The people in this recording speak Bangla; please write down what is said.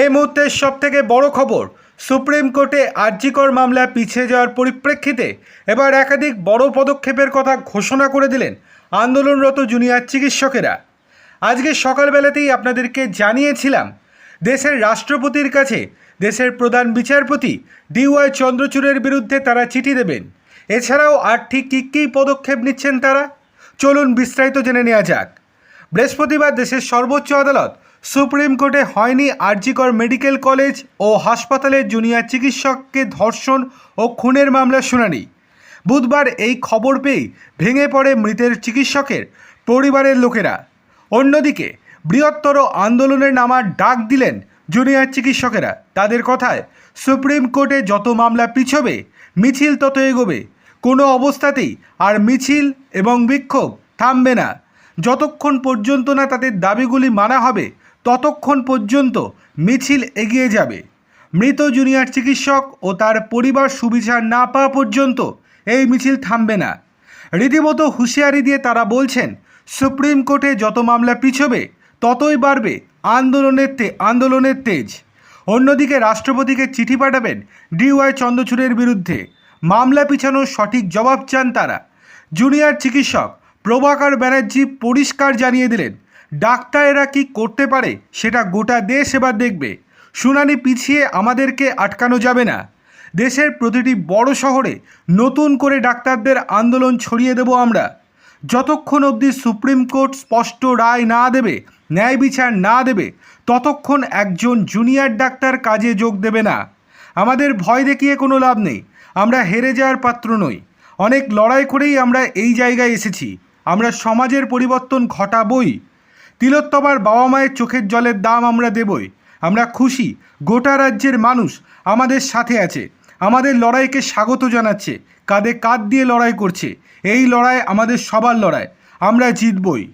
এই মুহূর্তের সব থেকে বড় খবর, সুপ্রিম কোর্টে আর্জিকর মামলা পিছিয়ে যাওয়ার পরিপ্রেক্ষিতে এবার একাধিক বড় পদক্ষেপের কথা ঘোষণা করে দিলেন আন্দোলনরত জুনিয়র চিকিৎসকেরা। আজকে সকালবেলাতেই আপনাদেরকে জানিয়েছিলাম, দেশের রাষ্ট্রপতির কাছে দেশের প্রধান বিচারপতি ডিওয়াই চন্দ্রচূড়ের বিরুদ্ধে তারা চিঠি দেবেন। এছাড়াও আর ঠিক কী কী পদক্ষেপ নিচ্ছেন তারা? চলুন বিস্তারিত জেনে নেওয়া যাক। বৃহস্পতিবার দেশের সর্বোচ্চ আদালত সুপ্রিম কোর্টে হয়নি আরজিকর মেডিকেল কলেজ ও হাসপাতালের জুনিয়র চিকিৎসককে ধর্ষণ ও খুনের মামলার শুনানি। বুধবার এই খবর পেয়ে ভেঙে পড়ে মৃতের চিকিৎসকের পরিবারের লোকেরা। অন্যদিকে বৃহত্তর আন্দোলনের নামার ডাক দিলেন জুনিয়র চিকিৎসকেরা। তাদের কথায়, সুপ্রিম কোর্টে যত মামলা পিছবে, মিছিল তত এগোবে। কোনো অবস্থাতেই আর মিছিল এবং বিক্ষোভ থামবে না। যতক্ষণ পর্যন্ত না তাদের দাবিগুলি মানা হবে, ততক্ষণ পর্যন্ত মিছিল এগিয়ে যাবে। মৃত জুনিয়র চিকিৎসক ও তার পরিবার সুবিচার না পাওয়া পর্যন্ত এই মিছিল থামবে না। রীতিমতো হুঁশিয়ারি দিয়ে তারা বলছেন, সুপ্রিম কোর্টে যত মামলা পিছবে, ততই বাড়বে আন্দোলনের তে, আন্দোলনের তেজ। অন্যদিকে রাষ্ট্রপতিকে চিঠি পাঠাবেন ডিওয়াই চন্দ্রচূড়ের বিরুদ্ধে। মামলা পিছানোর সঠিক জবাব চান তারা। জুনিয়র চিকিৎসক প্রভাকর ব্যানার্জি পরিষ্কার জানিয়ে দিলেন, ডাক্তারেরা কি করতে পারে সেটা গোটা দেশ এবার দেখবে। শুনানি পিছিয়ে আমাদেরকে আটকানো যাবে না। দেশের প্রতিটি বড় শহরে নতুন করে ডাক্তারদের আন্দোলন ছড়িয়ে দেব আমরা। যতক্ষণ অবধি সুপ্রিম কোর্ট স্পষ্ট রায় না দেবে, ন্যায় বিচার না দেবে, ততক্ষণ একজন জুনিয়র ডাক্তার কাজে যোগ দেবে না। আমাদের ভয় দেখিয়ে কোনো লাভ নেই। আমরা হেরে যাওয়ার পাত্র নই। অনেক লড়াই করেই আমরা এই জায়গায় এসেছি। আমরা সমাজের পরিবর্তন ঘটাবই। তিলোত্তমার বাবা মায়ের চোখের জলের দাম আমরা দেবই। আমরা খুশি, গোটা রাজ্যের মানুষ আমাদের সাথে আছে, আমাদের লড়াইকে স্বাগত জানাচ্ছে, কাঁধে কাঁধ দিয়ে লড়াই করছে, এই লড়াই আমাদের সবার লড়াই, আমরা জিতবই।